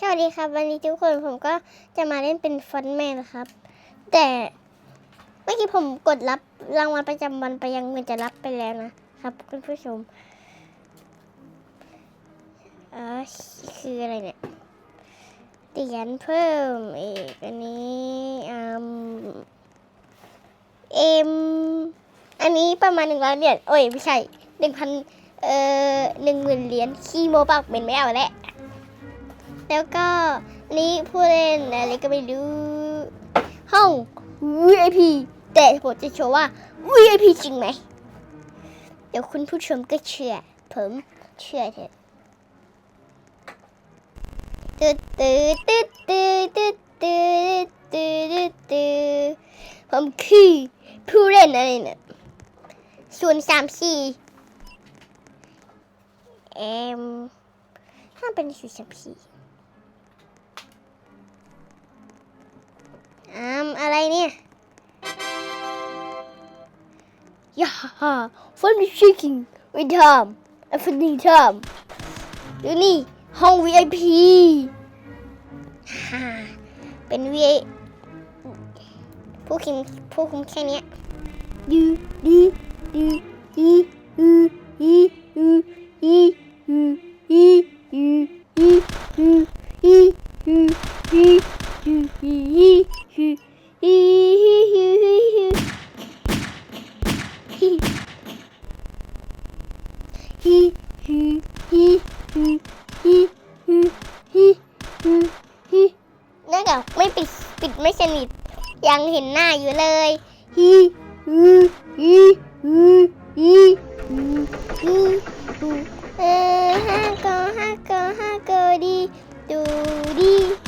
สวัสดีครับ วันนี้ทุกคนผมก็จะมาเล่นเป็นฟอนต์แมนนะครับ แต่เมื่อกี้ผมกดรับรางวัลประจำวันไปยังเงินจะรับไปแล้วนะครับคุณผู้ชมอ่าคืออะไรเนี่ยเหรียญเพิ่มอีกอันนี้อืมเอ็มอันนี้ประมาณหนึ่งร้อยเหรียญโอ้ยไม่ใช่หนึ่งพันเอ่อหนึ่งหมื่นเหรียญคีโมปากเป็นไม่เอาแล้ว แล้วก็นี่ผู้เล่นอะไรก็ไม่รู้ ห้อง VIP แต่ผมจะโชว์ว่า VIP จริงไหม เดี๋ยวคุณผู้ชมก็เชื่อ ผมเชื่อเถอะตืดตืดตืดตืดตืดตืดตืดตืดผมคือผู้เล่นอะไรเนี่ยศูนย์สามสี่เอ็มถ้าเป็นศูนย์สามสี่ อามอะไรเนี่ยย่าฮ่าฟันดิชิคิงไม่ทำไอ้ฟันดิทำดูนี่ห้อง VIP ฮ่าเป็น VIP ผู้คุมผู้คุมแค่เนี้ยดูดูดูดูดูดูดูดูดูดูดูดูดูดูดู ดูเนื่องจากไม่ปิดปิดไม่สนิทยังเห็นหน้าอยู่เลยฮีฮูฮีฮูฮีฮูฮีฮูเออฮาโกฮาโกฮาโกดีดูดีดูดี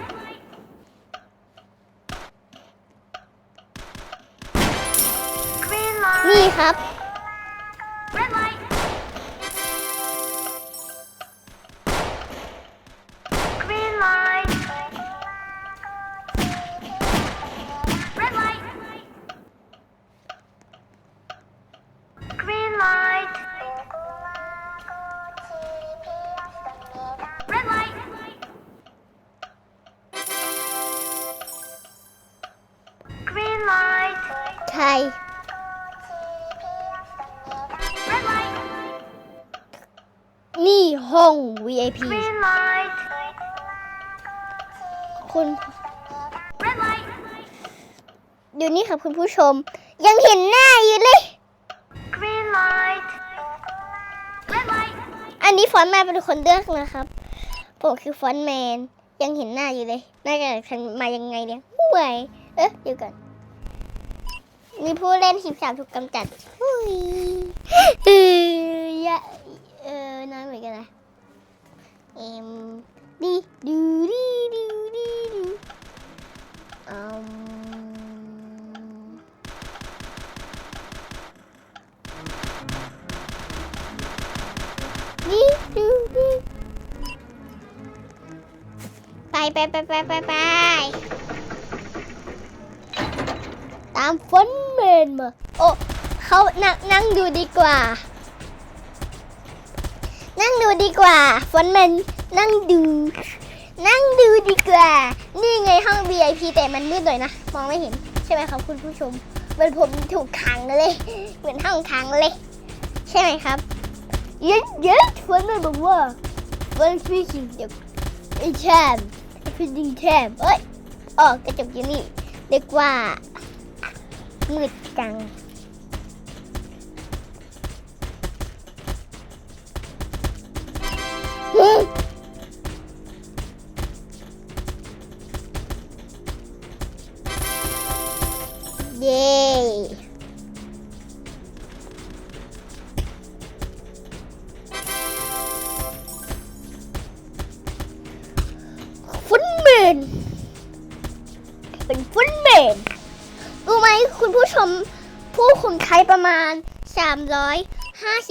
ครับ ห้อง VIP green light, คุณ red light, ดูนี่ครับคุณผู้ชม ยังเห็นหน้าอยู่เลย green light, red light, อันนี้ฟอนต์แมนเป็นคนเลือกนะครับ ผมคือฟอนต์แมน ยังเห็นหน้าอยู่เลยน่าจะทันมายังไงเนี่ยห่วยเอ๊ะเดี๋ยวก่อนมีผู้เล่นสิบสามถูกกำจัดหุยเออยะเออน้อยเหมือนกันนะ เอ็มดีดูดีดูดีดูอืมดีดูดีไปไปไปไปไปไปตามฟอนต์แมนมาโอ้เขานั่งนั่งดูดีกว่า นั่งดูดีกว่าฟอนต์แมน นั่งดู นั่งดูดีกว่า นี่ไงห้อง VIP แต่มันมืดหน่อยนะ มองไม่เห็น ใช่ไหมครับคุณผู้ชมเหมือนผมถูกขังเลย เหมือนห้องขังเลย ใช่ไหมครับเย็นเย็นฟอนต์แมนบอกว่าฟอนต์พี่สิเดี๋ยวไอ้แชมป์ไอ้พี่ดิงแชมเอ้ยอ๋อกระจกอยู่นี่เรียกว่ามืดจัง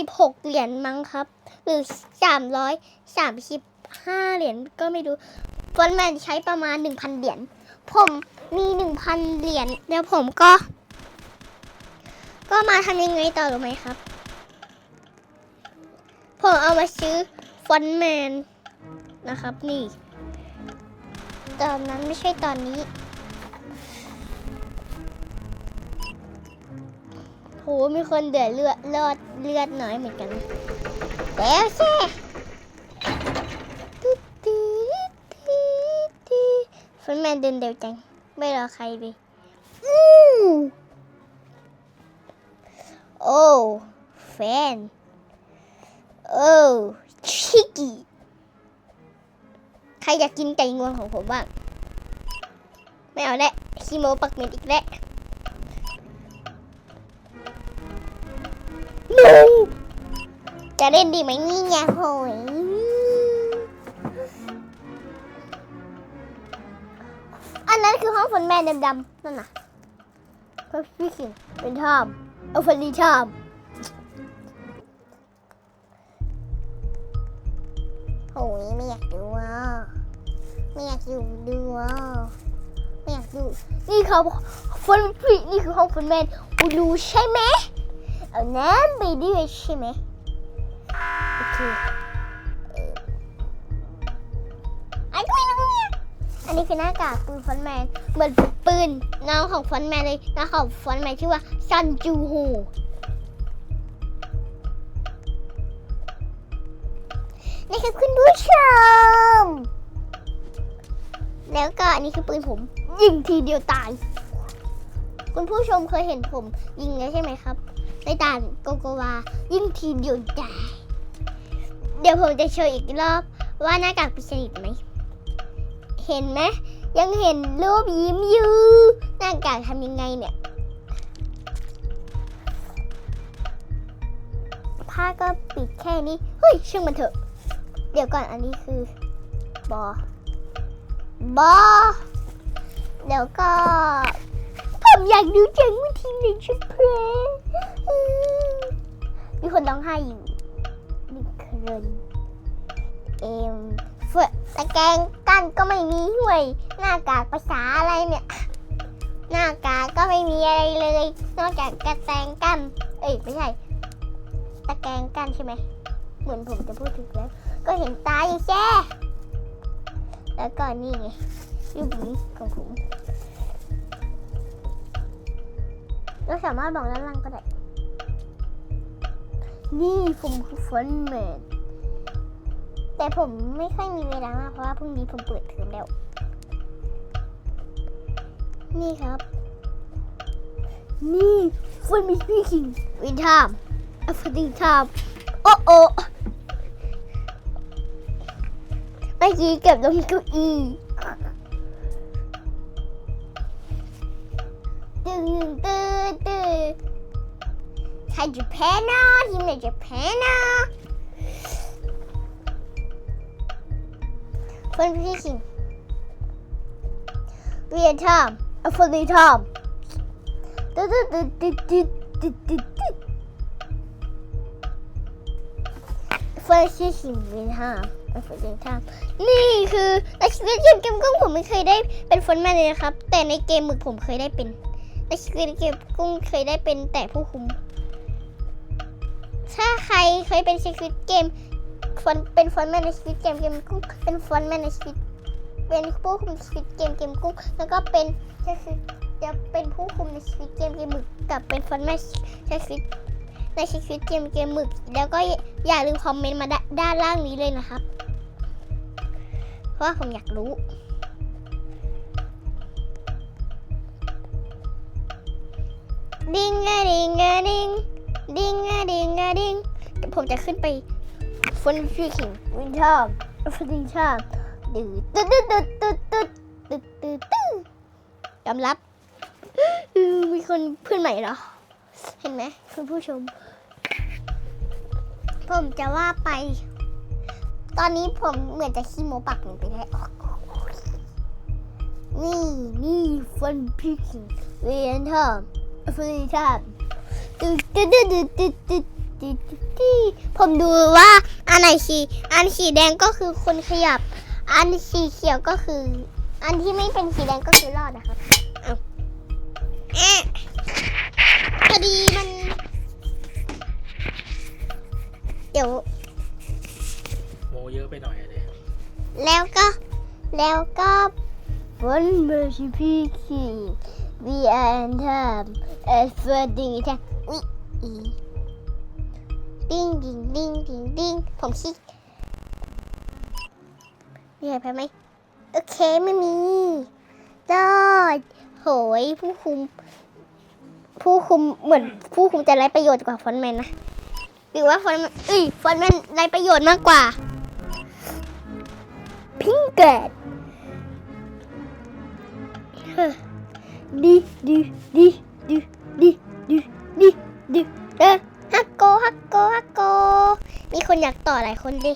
356เหรียญมั้งครับ หรือ335เหรียญก็ไม่รู้ฟอนแมนใช้ประมาณ1,000เหรียญผมมี1,000เหรียญแล้วผมก็ ก็มาทำยังไงต่อรู้ไหมครับ ผมเอามาซื้อฟอนแมนนะครับนี่ ตอนนั้นไม่ใช่ตอนนี้ โหมีคนเดือดเลือดเลือดเลือดน้อยเหมือนกันแล้วแช่ตุ๊ดตุ๊ดตุ๊ดตุ๊ดฟนแมนเดินเร็วจัง ไม่รอใครเลยอู้โอ้แฟน โอ้ชิกกี้ใครอยากกินไก่งวงของผมบ้าง ไม่เอาแล้วคีโมปักเม็ดอีกแล้ว หนูจะเล่นดีไหมนี่ไงโหยอันนั้นคือห้องฝนแม่ดำๆนั่นน่ะเพื่อพี่ขิงเป็นทอมเอาฟันดีทอมโหยไม่อยากดูอะไม่อยากอยู่ดูอะไม่อยากดูนี่เขาฝนพี่นี่คือห้องฝนแม่ดูใช่ไหมเอาน้ำไปด้วยใช่ไหม โอเคเอ่อไอ้กุยน้องเนี่ยอันนี้คือหน้ากากปืนฟอนแมน เหมือนปืนน้องของฟอนแมนเลยน้องของฟอนแมนชื่อว่าซันจูฮูนี่คือคุณผู้ชม แล้วก็อันนี้คือปืนผม ยิงทีเดียวตาย คุณผู้ชมเคยเห็นผมยิงแล้วใช่ไหมครับ ในด่านโกโกวายิ่งทีเดียวตายเดี๋ยวผมจะโชว์อีกรอบว่าหน้ากากป็นชนิดไหม เห็นไหมยังเห็นรูปยิ้มอยู่หน้ากากทำยังไงเนี่ย ผ้าก็ปิดแค่นี้ เฮ้ยช่างมันเถอะ เดี๋ยวก่อนอันนี้คือบอบอเดี๋ยวก็ ผมอยากดูจังว่าทีมไหนจะแพ้อืมมีคนร้องไห้อยู่มีคนเอ็มเฟอตะแกรงกั้นก็ไม่มีห่วย หน้ากากภาษาอะไรเนี่ย หน้ากากก็ไม่มีอะไรเลย นอกจากกระแตงกั้นเอ้ยไม่ใช่ ตะแกรงกั้นใช่ไหมเหมือนผมจะพูดถึงแล้ว ก็เห็นตาอยู่แช่แล้วก็นี่ไงรูปนี้ของผม เราสามารถบอกด้านล่างก็ได้ นี่ผมคือฟอนต์แมนแต่ผมไม่ค่อยมีเวลามากเพราะว่าพรุ่งนี้ผมเปิดเทอมแล้ว นี่ครับ นี่ฟอนมิสพี่คิงวินทามอัฟดิงทามโอ้โอเมื่อกี้เก็บลงเก้าอี้ ใช่ญี่ปุ่นนะทีมในญี่ปุ่นนะคนพี่สิเรียนทอมเอนดีทอมตึ๊ดตึ๊ดตึ๊ดตึ๊ดตึ๊ดตึ๊ดตึ๊ดคนที่สิเรียนทอมเป็นฝนเองทำนี่คือในชีวิตจริงเกมกล้องผมไม่เคยได้เป็นฝนแมนเลยนะครับ แต่ในเกมหมึกผมเคยได้เป็น ในชีวิตเกมกุ้งเคยได้เป็นแต่ผู้คุม ถ้าใครเคยเป็นชีวิตเกมฟอนเป็นฟอนแมนในชีวิตเกมเกมกุ้งเป็นฟอนแมนในชีวิตเป็นผู้คุมชีวิตเกมเกมกุ้งแล้วก็เป็นก็คือจะเป็นผู้คุมในชีวิตเกมเกมหมึกกับเป็นฟอนแมนในชีวิตในชีวิตเกมเกมหมึก แล้วก็อย่าลืมคอมเมนต์มาด้านล่างนี้เลยนะครับ เพราะผมอยากรู้ ดิงอะดิงอะดิงดิงอะดิงอะดิงผมจะขึ้นไปฟนฟิคิงวินทอมฟินทอมดืดตึ๊ดตึ๊ดตึ๊ดตึ๊ดตึ๊ดตึ๊ดตึ๊ดตึ๊ดยอมรับมีคนเพื่อนใหม่เหรอ เห็นไหมคุณผู้ชม ผมจะว่าไป ตอนนี้ผมเหมือนจะขี้โมปักหนึ่งไปได้ออกนี่นี่ฟันพิกเวียนทอมฟรีทอม สวัสดีครับผมดูว่าอันไหนสีอันสีแดงก็คือคนขยับ อันสีเขียวก็คือ อันที่ไม่เป็นสีแดงก็คือรอดนะครับเอ๊ะพอดีมัน เดี๋ยวโมเยอะไปหน่อยเลยแล้วก็แล้วก็บนเบอร์ชิพี่ขี่ วีแอนทามเอสเฟอร์ดิงท่าวิอีดิ้งดิ้งดิ้งดิ้งดิ้งผมคิดมีอะไรไปไหมโอเคไม่มีรอดโหยผู้คุม ผู้คุมเหมือนผู้คุมจะไร้ประโยชน์กว่าฟอนแมนนะหรือว่าฟอนแมนเอ้ยฟอนแมนไร้ประโยชน์มากกว่า พิงเกิด ดีดีดีดีดีดีดีดีเออฮักโกฮักโกฮักโก มีคนอยากต่อหลายคนดิ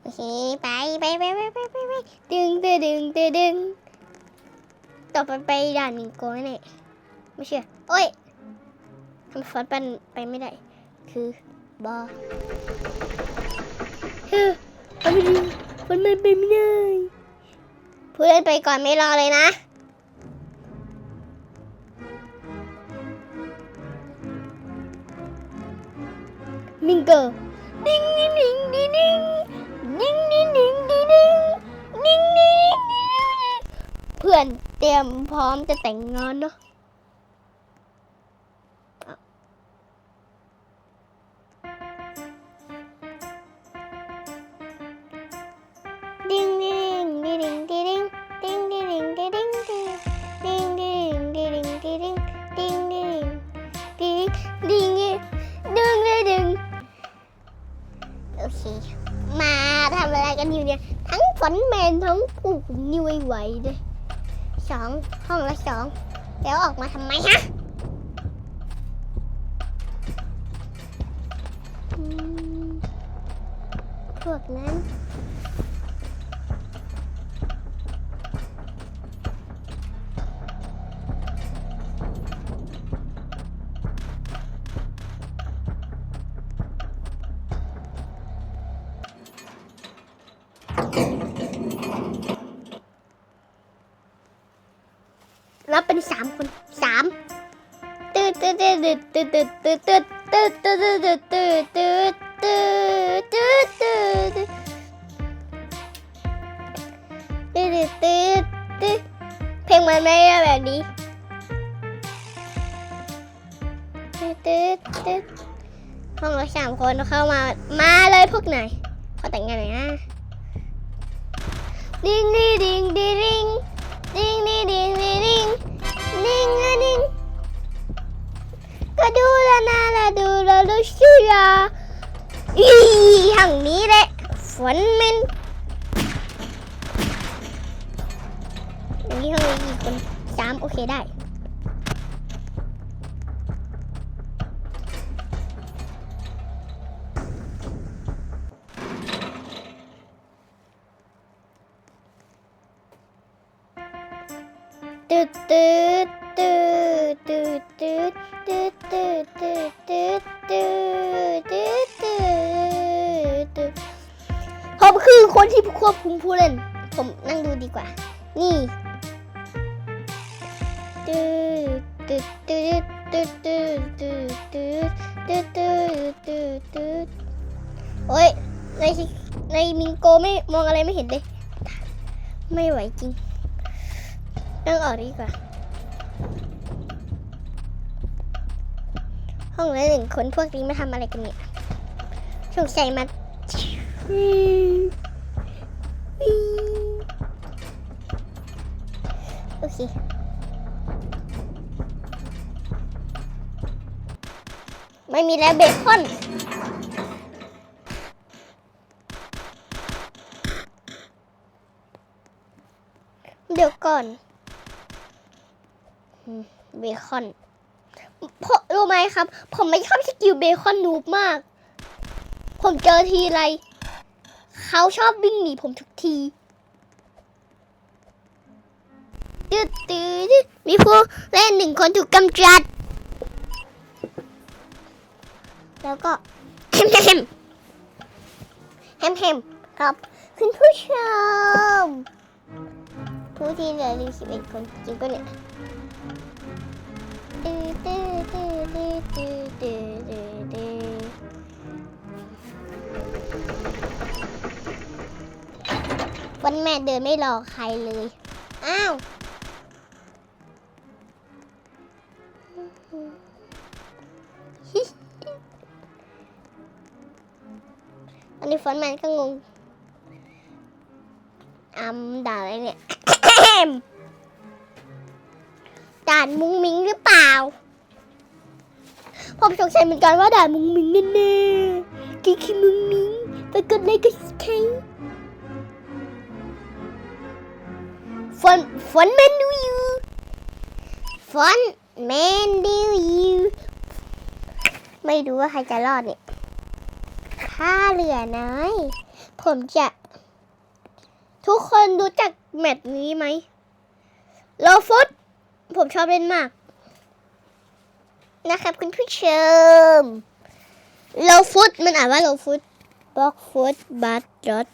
โอเคไปไปไปไปไปไปไปดึงดึงดึงดึงดึงต่อไปไปด่านมิงโกแน่ไม่เชื่อโอ้ยทำฟอนต์ปันไปไม่ได้ คือบอเฮ้ยเอาไดีมันมันไปไม่ได้ผู้เล่นไปก่อนไม่รอเลยนะ มิงเกอร์ดิ้งดิ้งดิ้งดิ้งดิ้งดิ้งดิ้งดิ้งดิ้งดิ้งดิ้งดิ้งเพื่อนเตรียมพร้อมจะแต่งงานเนาะดิ้งดิ้งดิ้ง แมนทั้งผู้คุมนี่ไวๆเลยสองห้องละสองแล้วออกมาทำไมฮะ ตืดตืดตืดตืดตืดตืดตืดตืดตืดตืดตืดตืดตืดตืดตืดตืดตืดตืดเพลงมันไม่ได้แบบนี้ตืดตืดตืดห้องละสามคนเข้ามา มาเลยพวกไหนอยขอแต่งงานหน่อยนะ ทางนี้แหละฝนมินอย่างนี้ห้องนี้กี่คนสามโอเคได้ คนที่ควบคุมผู้เล่น ผมนั่งดูดีกว่า นี่ตืดตืดตืดตืดตืดตืดตืดตืดตืดตืดตืดโอ้ยในในมิงโกไม่มองอะไรไม่เห็นเลย ไม่ไหวจริง นั่งออกดีกว่า ห้องละหนึ่งคนพวกนี้มาทำอะไรกันเนี่ยสงสัยมา โอเคไม่มีแล้วเบคอนเดี๋ยวก่อนเบคอนเพราะรู้ไหมครับ ผมไม่ชอบสกิลเบคอนนูบมาก ผมเจอทีไร เขาชอบวิ่งหนีผมทุกทีตืดตืดมีผู้เล่นหนึ่งคนถูกกำจัด แล้วก็แฮมแฮมแฮมแฮมครับ คุณผู้ชม ผู้ที่เหลืออยู่สิบเอ็ดคนจริงปะเนี่ยตื้อตื้อตื้อตื้อตื้อตื้อ วันแม่เดินไม่รอใครเลย อ้าว อันนี้ฟอนแมนก็งงอัมด่าอะไรเนี่ยด่านมุงมิงหรือเปล่า ผมสงสัยเหมือนกันว่าด่านมุงมิงแน่ๆกี่คือมุงมิงไปกดไลค์กันสิใคร ฟอนต์แมนดูอยู่ฟอนต์แมนดูยูไม่รู้ว่าใครจะรอดเนี่ยถ้าเหลือน้อย ผมจะ ทุกคนรู้จักแมตช์นี้ไหมโลฟุต ผมชอบเล่นมาก นะครับคุณผู้ชมโลฟุตมันอ่านว่าโลฟุตบล็อกฟุตบัตดอท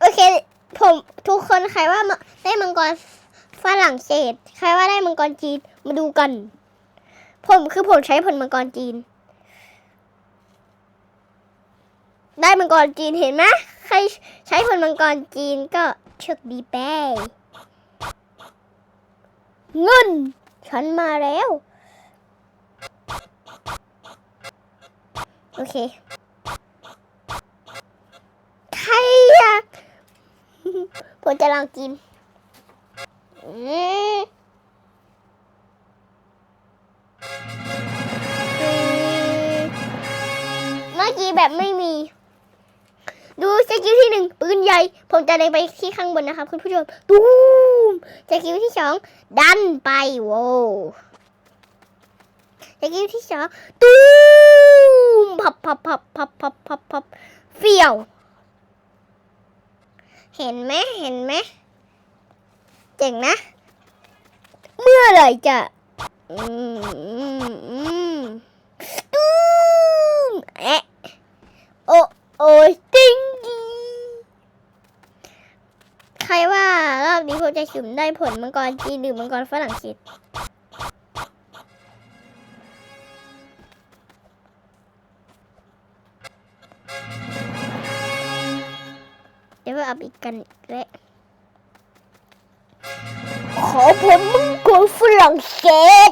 โอเค ผมทุกคนใครว่าได้มังกรฝรั่งเศส ใครว่าได้มังกรจีนมาดูกัน ผมคือผมใช้ผลมังกรจีน ได้มังกรจีนเห็นไหมใครใช้ผลมังกรจีนก็โชคดีไปเงิน ฉันมาแล้ว โอเค ใครอยาก ผมจะลองกินเมื่อกี้แบบไม่มี ดูสกิลที่หนึ่งปืนใหญ่ ผมจะเลยไปที่ข้างบนนะครับคุณผู้ชมตูมสกิลที่สองดันไปโว้สกิลที่สองตูมพับพับพับพับพับพับพับเฟี้ยว เห็นไหมเห็นไหมเจ๋งนะ เมื่อไหร่จะอืมอืมอืมตูมแอะโอโอ้ยติงกีใครว่ารอบนี้ผมจะสุ่มได้ผลมังกรจีนหรือมังกรฝรั่งเศส เดี๋ยวเราเอาอีกกันอีกแล้วขอผลมังกรฝรั่งเศส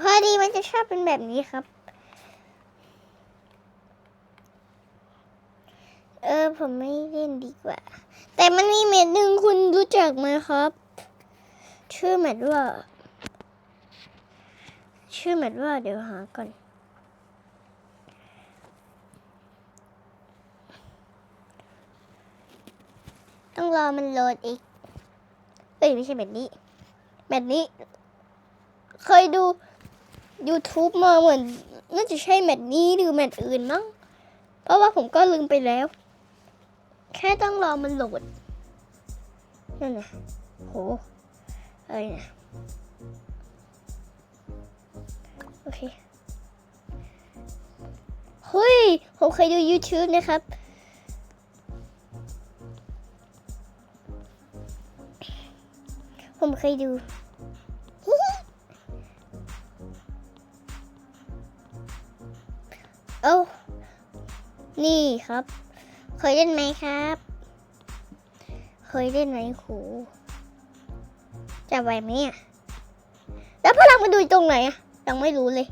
พอดีมันจะชอบเป็นแบบนี้ครับ เออ ผมไม่เล่นดีกว่า แต่มันมีเม็ดหนึ่งคุณรู้จักไหมครับ ชื่อเม็ดว่า ชื่อเม็ดว่าเดี๋ยวหาก่อน ต้องรอมันโหลดอีก เอ้ย ไม่ใช่แบบนี้แบบนี้ เคยดู YouTube มาเหมือน น่าจะใช่แมตช์นี้หรือแมตช์อื่นมั้ง เพราะว่าผมก็ลืมไปแล้ว แค่ต้องรอมันโหลด นั่นนะโหอะไรนะ อเคเฮ้ย ผมเคยดู YouTube นะครับ ผมเคยดูโอ้านี่ครับ เคยเล่นไหมครับ เคยเล่นไหมครูจะไหวไหมอะ แล้วพลังมันดูตรงไหนอะ ยังไม่รู้เลย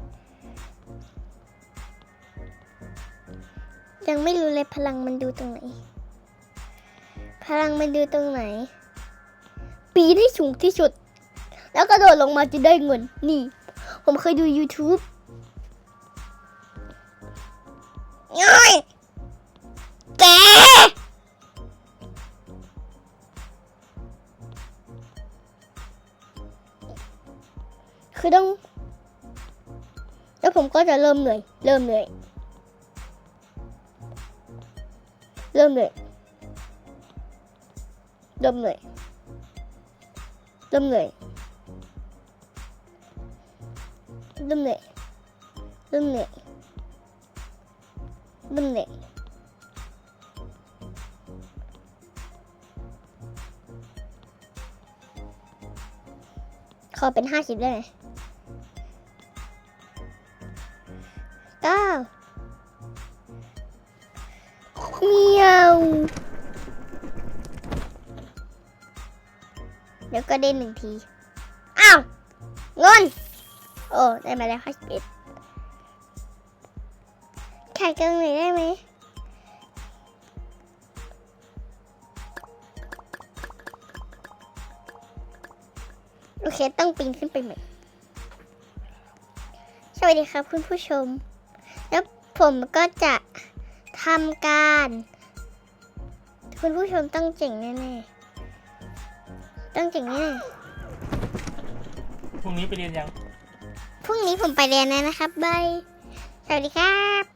ยังไม่รู้เลยพลังมันดูตรงไหน พลังมันดูตรงไหน ปีนให้สูงที่สุด แล้วกระโดดลงมาจะได้เงิน นี่ ผมเคยดู YouTube ง่อยแกคือต้อง ผมก็จะเริ่มเหนื่อย เริ่มเหนื่อย เริ่มเหนื่อย เริ่มเหนื่อย เริ่มเหนื่อย เริ่มเหนื่อย เริ่มเหนื่อย เริ่มเหนื่อย ขอเป็นห้าสิบได้ไหม ก้าเมียวเดี๋ยวก็ได้หนึ่งที อ้าวเงินโอ้ ได้มาแล้วห้าสิบเอ็ดขายกันหน่อยได้ไหมโอเค ต้องปีนขึ้นไปใหม่ สวัสดีครับคุณผู้ชม ผมก็จะทำการ คุณผู้ชมต้องเจ๋งแน่ๆ ต้องเจ๋งแน่พรุ่งนี้ไปเรียนยัง ๆพรุ่งนี้ผมไปเรียนแล้วนะครับบาย สวัสดีครับ